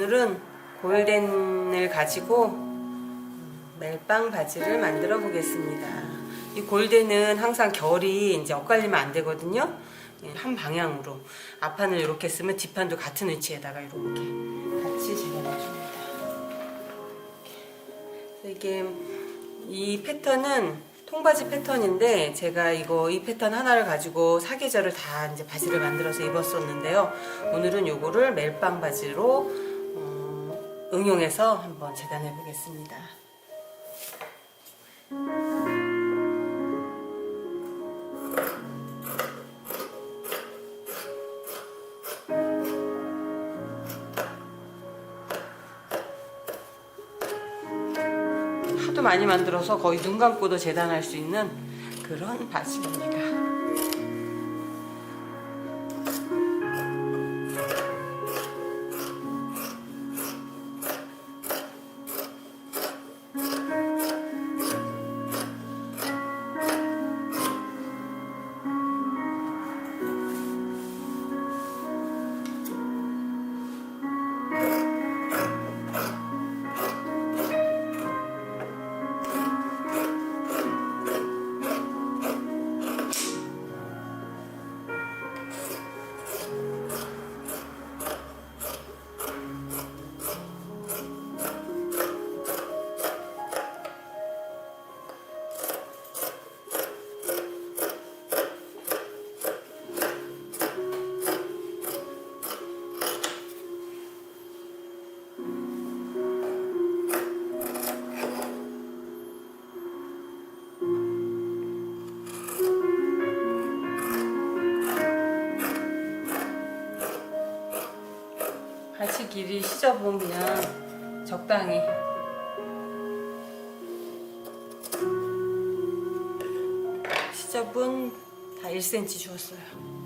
오늘은 골덴을 가지고 음, 멜빵 바지를 만들어 보겠습니다. 이 골덴은 항상 결이 이제 엇갈리면 안 되거든요. 예, 한 방향으로 앞판을 이렇게 쓰면 뒷판도 같은 위치에다가 이렇게 같이 재현해줍니다. 이게 이 패턴은 통바지 패턴인데 제가 이거 이 패턴 하나를 가지고 사계절을 다 이제 바지를 만들어서 입었었는데요. 오늘은 요거를 멜빵 바지로 어, 응용해서 한번 재단해 보겠습니다. 하도 많이 만들어서 거의 눈 감고도 재단할 수 있는 그런 바지입니다. 바지 길이 그냥 적당히 시접은 다 1cm 주었어요. 요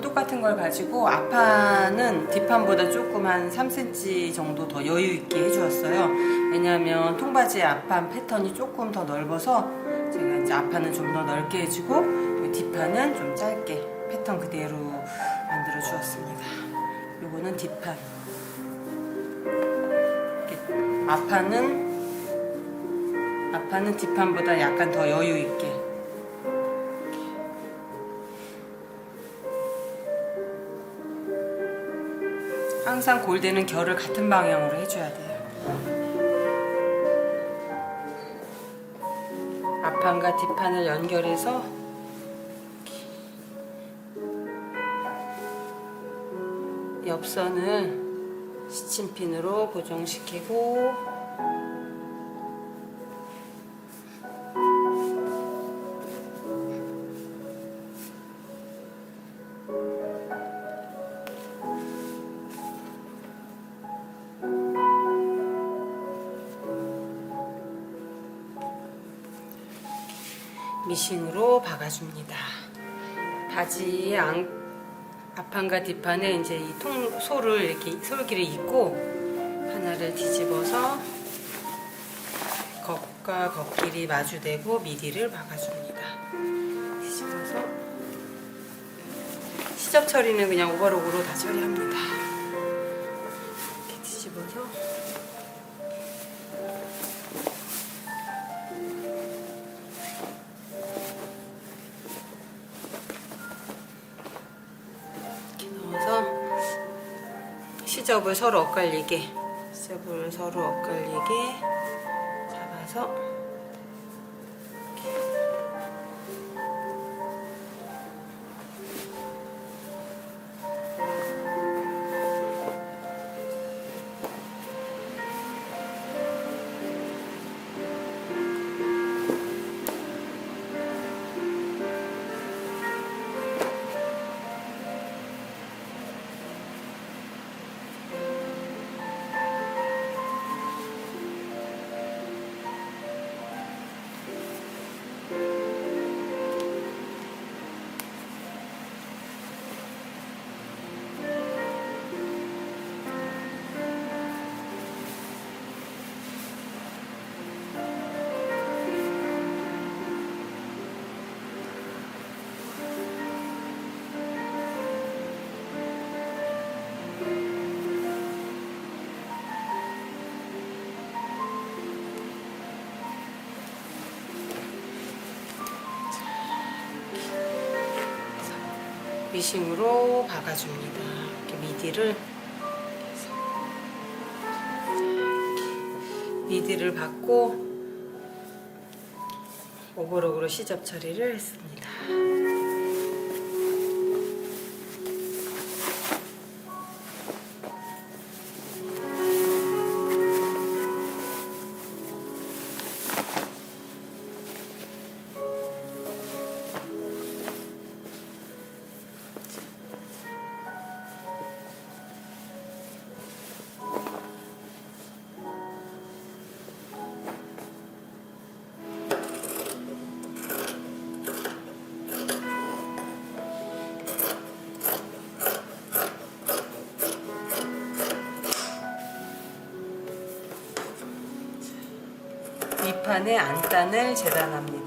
패턴을 똑같은 걸 가지고 앞판은 뒷판보다 조금 한 3cm 정도 더 여유 있게 해주었어요. 왜냐하면 통바지의 앞판 패턴이 조금 더 넓어서 제가 이제 앞판은 좀 더 넓게 해주고 요 뒷판은 좀 짧게 패턴 그대로 만들어 주었습니다. 요거는 뒷판. 이렇게 앞판은 앞판은 뒷판보다 약간 더 여유 있게 항상 골대는 결을 같은 방향으로 해줘야 돼요. 앞판과 뒷판을 연결해서 옆선을 시침핀으로 고정시키고 미싱으로 박아줍니다. 바지 안, 앞판과 뒷판에 이제 이 통, 소를 이렇게 솔기를 잇고 하나를 뒤집어서 겉과 겉길이 마주대고 미디를 박아줍니다. 뒤집어서 시접 처리는 그냥 오버록으로 다 처리합니다. 시접을 서로 엇갈리게 시접을 서로 엇갈리게 잡아서 미싱으로 박아줍니다. 이렇게 미디를 미디를 받고 오버록으로 시접 처리를 했습니다. 밑판에 안단을 재단합니다.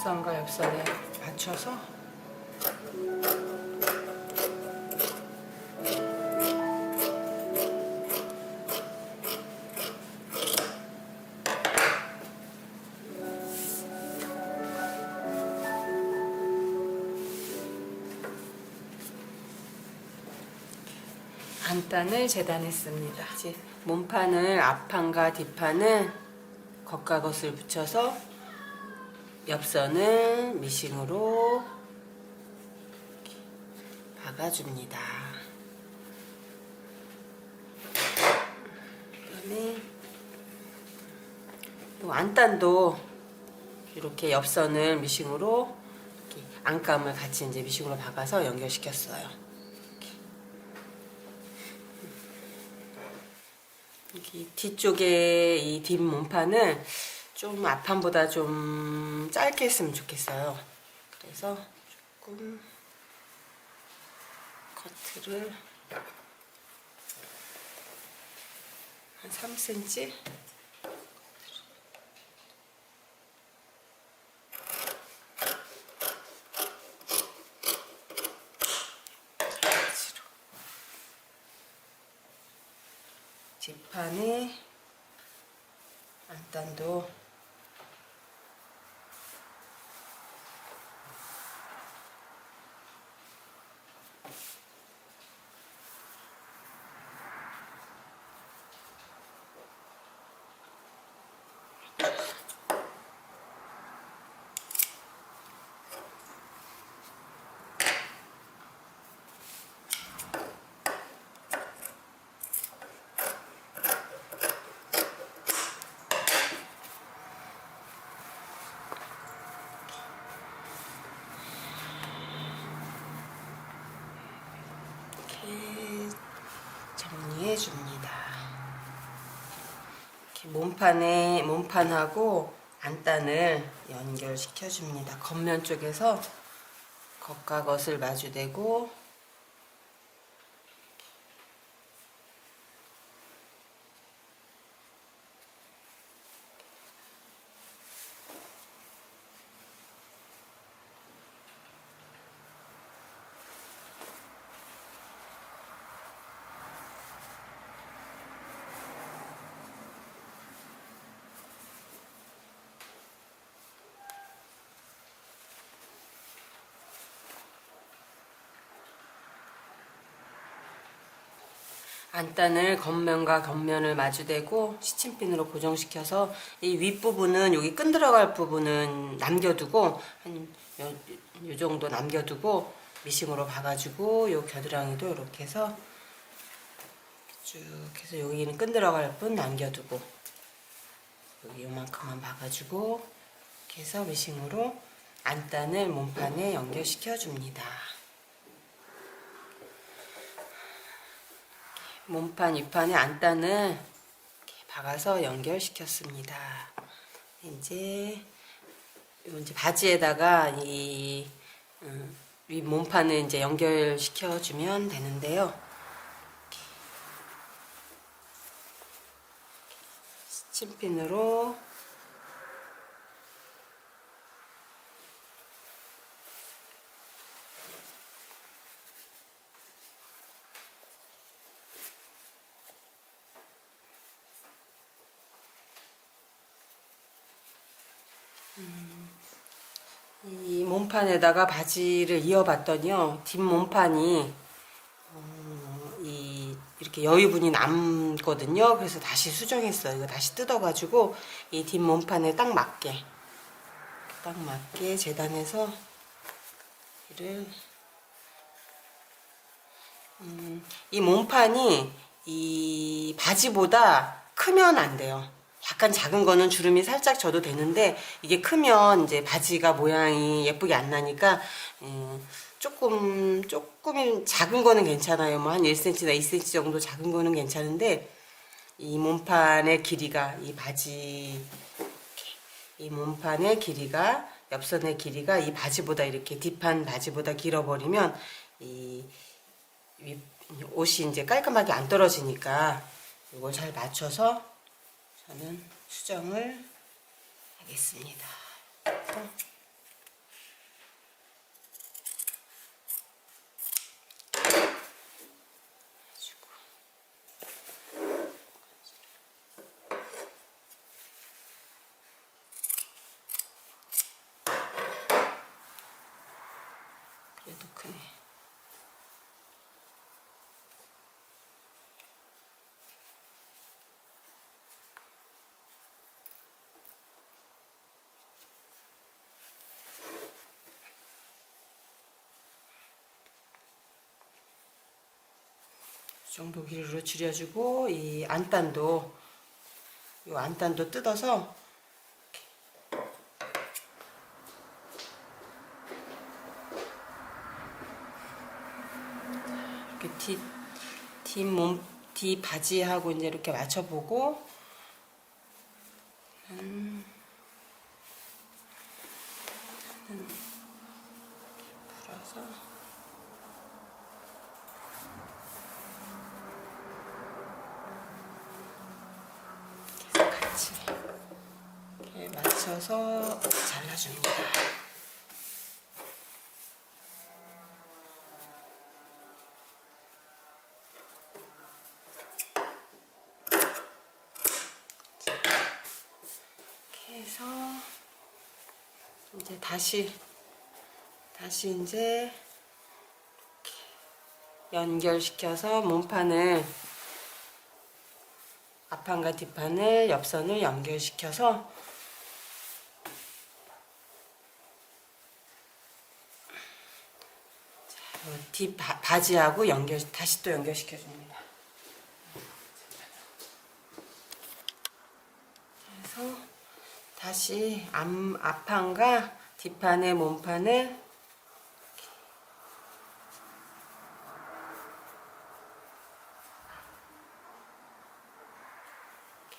옆선과 옆선에 맞춰서 안단을 재단했습니다. 이제 몸판을 앞판과 뒷판을 겉과 겉을 붙여서 옆선을 미싱으로 이렇게 박아줍니다. 그다음에 또 안단도 이렇게 옆선을 미싱으로 이렇게 안감을 같이 이제 미싱으로 박아서 연결시켰어요. 여기 뒤쪽에 이 뒷 몸판을 좀 앞판보다 좀 짧게 했으면 좋겠어요. 그래서 조금 커트를 한 3cm 뒷판에 안단도 이렇게 정리해 줍니다. 이렇게 몸판에 몸판하고 안단을 연결시켜 줍니다. 겉면 쪽에서 겉과 겉을 마주대고 안단을 겉면과 겉면을 마주대고 시침핀으로 고정시켜서 이 윗부분은 여기 끈 들어갈 부분은 남겨두고 한요 정도 남겨두고 미싱으로 박아주고 요 겨드랑이도 이렇게 해서 쭉 해서 여기는 끈 들어갈 분 남겨두고 여기 요만큼만 박아주고 이렇게 해서 미싱으로 안단을 몸판에 연결시켜 줍니다. 몸판 윗판에 안단을 이렇게 박아서 연결시켰습니다. 이제 요 이제 바지에다가 이 음, 윗 몸판을 이제 연결시켜 주면 되는데요. 스침핀으로 이 몸판에다가 바지를 이어봤더니요 뒷 몸판이 어, 이 이렇게 여유분이 남거든요 그래서 다시 수정했어요 이거 다시 뜯어가지고 이 뒷 몸판에 딱 맞게 딱 맞게 재단해서 이를 음, 이 몸판이 이 바지보다 크면 안 돼요. 약간 작은 거는 주름이 살짝 져도 되는데 이게 크면 이제 바지가 모양이 예쁘게 안 나니까 음, 조금 조금 작은 거는 괜찮아요. 뭐 한 1cm나 2cm 정도 작은 거는 괜찮은데 이 몸판의 길이가 이 바지 이 몸판의 길이가 옆선의 길이가 이 바지보다 이렇게 뒷판 바지보다 길어버리면 이 위- 옷이 이제 깔끔하게 안 떨어지니까 이걸 잘 맞춰서 저는 수정을 하겠습니다. 그래도 크네. 정도 길이로 줄여주고 이 안단도 이 안단도 뜯어서 이렇게 뒤 뒷몸 뒤 바지하고 이제 이렇게 맞춰보고 음, 음, 풀어서 계속 같이 이렇게 맞춰서 잘라줍니다. 이렇게 해서 이제 다시 다시 이제 연결시켜서 몸판을 앞판과 뒷판을 옆선을 연결시켜서 뒷 바, 바지하고 연결 다시 또 연결시켜 줍니다. 다시 앞, 앞판과 뒷판의 몸판을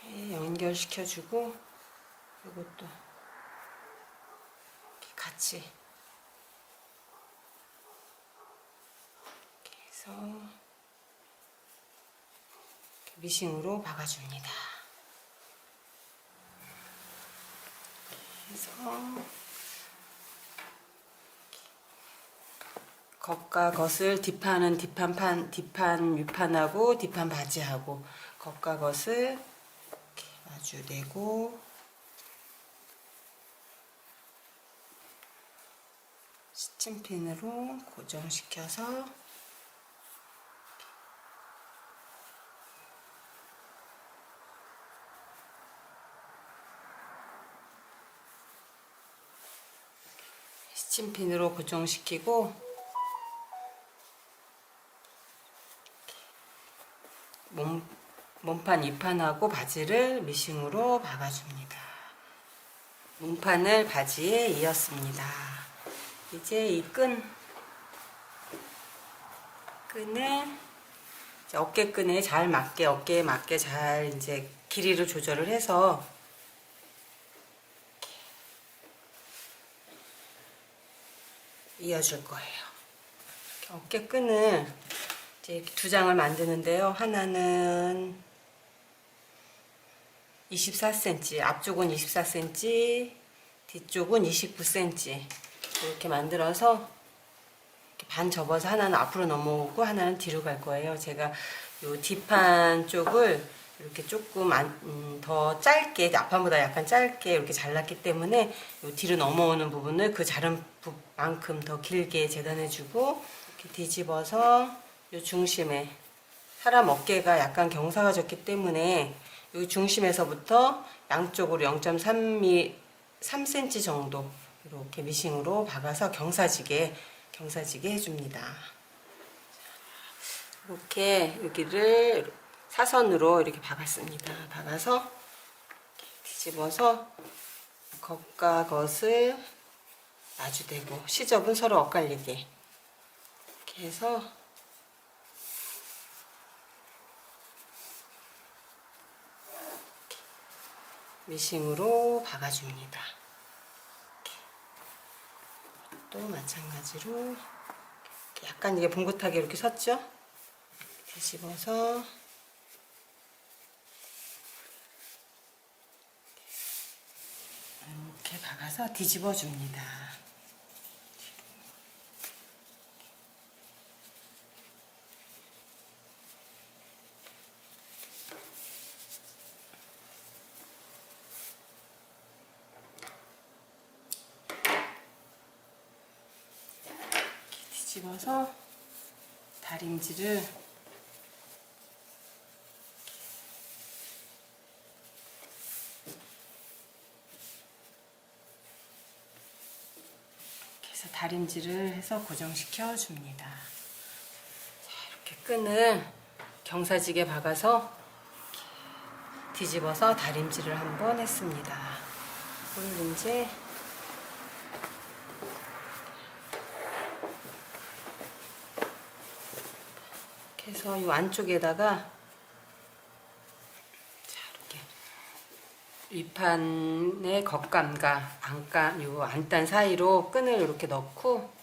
이렇게 연결시켜주고 이것도 같이 이렇게 해서 이렇게 미싱으로 박아줍니다. 해서 겉과 겉을 뒷판은 뒷판 판 뒷판 윗판하고 뒷판 바지하고 겉과 겉을 이렇게 마주대고 시침핀으로 고정시켜서 시침핀으로 고정시키고 몸, 몸판 2판하고 바지를 미싱으로 박아줍니다. 몸판을 바지에 이었습니다. 이제 이 끈, 끈을 어깨끈에 잘 맞게, 어깨에 맞게 잘 이제 길이를 조절을 해서 이어줄 거예요. 어깨끈을 이제 두 장을 만드는데요. 하나는 24cm, 앞쪽은 24cm, 뒤쪽은 29cm 이렇게 만들어서 이렇게 반 접어서 하나는 앞으로 넘어오고 하나는 뒤로 갈 거예요. 제가 요 뒷판 쪽을 이렇게 조금 안, 음, 더 짧게 앞판보다 약간 짧게 이렇게 잘랐기 때문에 요 뒤로 넘어오는 부분을 그 자른 부 만큼 더 길게 재단해주고 이렇게 뒤집어서 요 중심에 사람 어깨가 약간 경사가 졌기 때문에 요 중심에서부터 양쪽으로 0.3mm 3cm 정도 이렇게 미싱으로 박아서 경사지게 경사지게 해줍니다. 이렇게 여기를 사선으로 이렇게 박았습니다. 박아서 뒤집어서 겉과 겉을 마주 대고 시접은 서로 엇갈리게 이렇게 해서 미싱으로 박아줍니다. 이렇게. 또 마찬가지로 이렇게 약간 이게 봉긋하게 이렇게 섰죠? 뒤집어서 이렇게 박아서 뒤집어 줍니다. 뒤 집어서 다림질을 이렇게 해서 다림질을 해서 고정시켜 줍니다. 자, 이렇게 끈을 경사지게 박아서 뒤집어서 다림질을 한번 했습니다. 오늘 이제 해서 이 안쪽에다가 자 이렇게 윗판의 겉감과 안감 요 안단 사이로 끈을 이렇게 넣고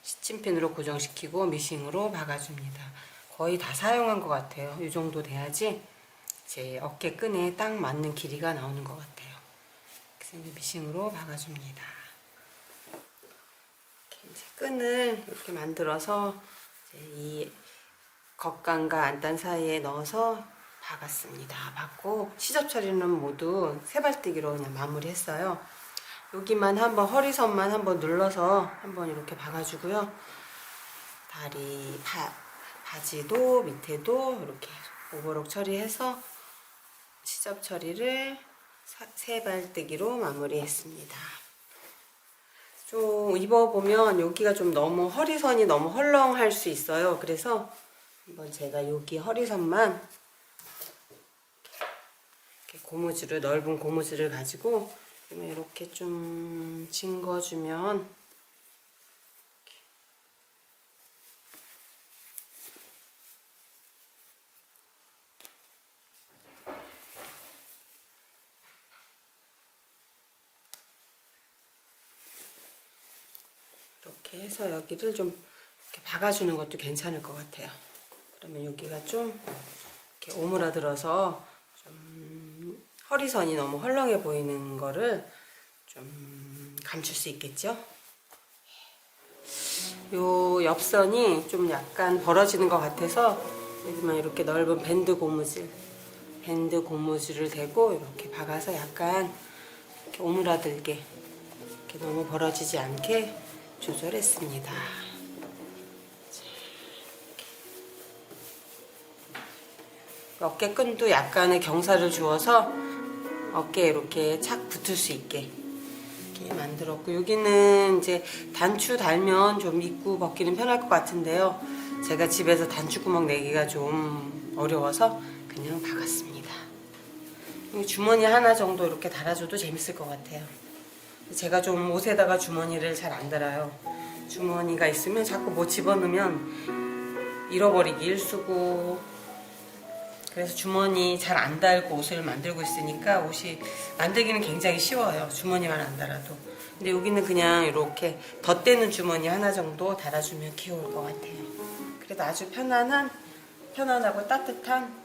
시침핀으로 고정시키고 미싱으로 박아줍니다. 거의 다 사용한 것 같아요. 이 정도 돼야지 제 어깨 끈에 딱 맞는 길이가 나오는 것 같아요. 그래서 미싱으로 박아줍니다. 이제 끈을 이렇게 만들어서 이 겉감과 안단 사이에 넣어서 박았습니다. 박고 시접 처리는 모두 세발뜨기로 그냥 마무리했어요. 여기만 한번 허리선만 한번 눌러서 한번 이렇게 박아주고요. 다리 바, 바지도 밑에도 이렇게 오버록 처리해서 시접 처리를 사- 세발뜨기로 마무리했습니다. 좀 입어보면 여기가 좀 너무 허리선이 너무 헐렁할 수 있어요. 그래서 한번 제가 여기 허리선만 이렇게 고무줄을 넓은 고무줄을 가지고 이렇게 좀 징거주면 이렇게 해서 여기를 좀 박아주는 것도 괜찮을 것 같아요. 그러면 여기가 좀 이렇게 오므라들어서 좀 허리선이 너무 헐렁해 보이는 거를 좀 감출 수 있겠죠? 요 옆선이 좀 약간 벌어지는 것 같아서 여기만 이렇게 넓은 밴드 고무줄 밴드 고무줄을 대고 이렇게 박아서 약간 이렇게 오므라들게 이렇게 너무 벌어지지 않게 조절했습니다. 어깨끈도 약간의 경사를 주어서 어깨에 이렇게 착 붙을 수 있게 이렇게 만들었고 여기는 이제 단추 달면 좀 입고 벗기는 편할 것 같은데요. 제가 집에서 단추 구멍 내기가 좀 어려워서 그냥 박았습니다. 주머니 하나 정도 이렇게 달아줘도 재밌을 것 같아요. 제가 좀 옷에다가 주머니를 잘 안 달아요. 주머니가 있으면 자꾸 뭐 집어넣으면 잃어버리기 일수고 그래서 주머니 잘 안 달고 옷을 만들고 있으니까 옷이 만들기는 굉장히 쉬워요. 주머니만 안 달아도. 근데 여기는 그냥 이렇게 덧대는 주머니 하나 정도 달아주면 귀여울 것 같아요. 그래도 아주 편안한, 편안하고 따뜻한